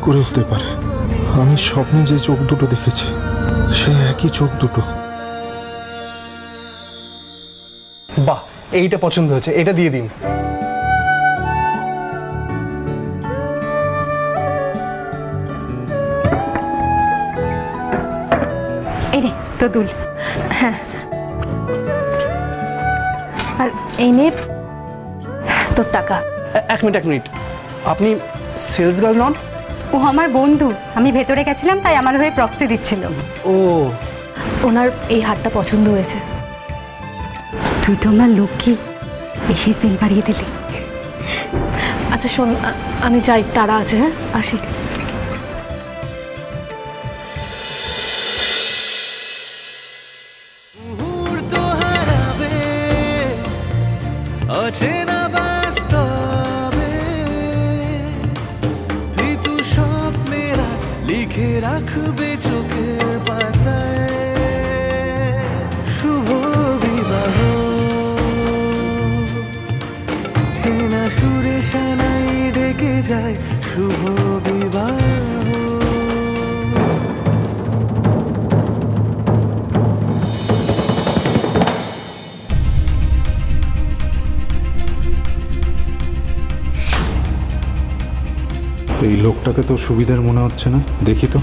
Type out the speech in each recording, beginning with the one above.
করে হতে পারে? আমি স্বপ্নে যে চোখ দুটো দেখেছি সেই একই চোখ দুটো। বাহ এইটা পছন্দ হয়েছে। এটা দিয়ে দিন। এই রে তো দুল। হ্যাঁ। আর এই নে তোর টাকা। এক মিনিট এক মিনিট। আপনি সেলস গার্ল নন? ও আমার বন্ধু। আমি ভেতরে গেছিলাম তাই আমার হয়ে প্রক্সি দিচ্ছিল। ও। ওনার এই হারটা পছন্দ হয়েছে। তুই তো আমার লক্ষ্মী এসে সেল বাড়িয়ে দিলি। আচ্ছা শোন আমি যাই তারা আছে হ্যাঁ? আসি। মুহূর্ত হারাবে অচেনা লিখে রাখবে চোখের পাতায় শুভ বিবাহ। সেনা সুরে সেনাই ডেকে যায় শুভ এই লোকটাকে তো সুবিধার মনে হচ্ছে না। দেখি তো।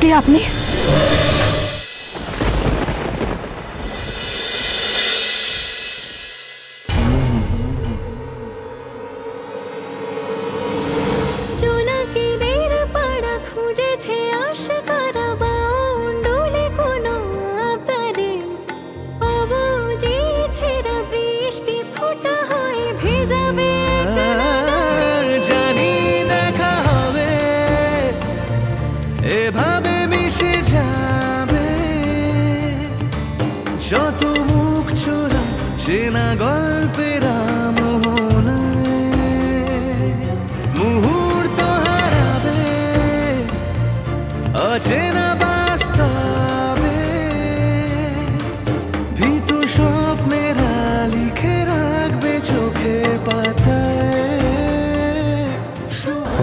কে আপনি? ভেজাবে জানি দেখা হবে। এভাবে মিশে যাবে। যত মুখ চোরা, চেনা গল্পের মুহূর্ত হারাবে। অচেনা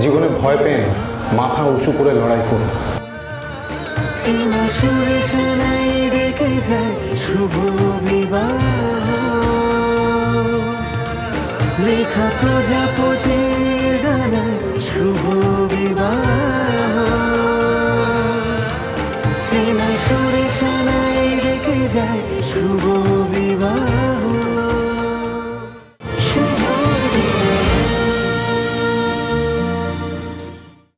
জীবনে ভয় পেন মাথা উঁচু করে লড়াই করুন। শুভ লেখা প্রজাপতি ডানায় শুভ বিবাহ। সেনা সুরে সানায় রেখে যায় শুভ বিবাহ।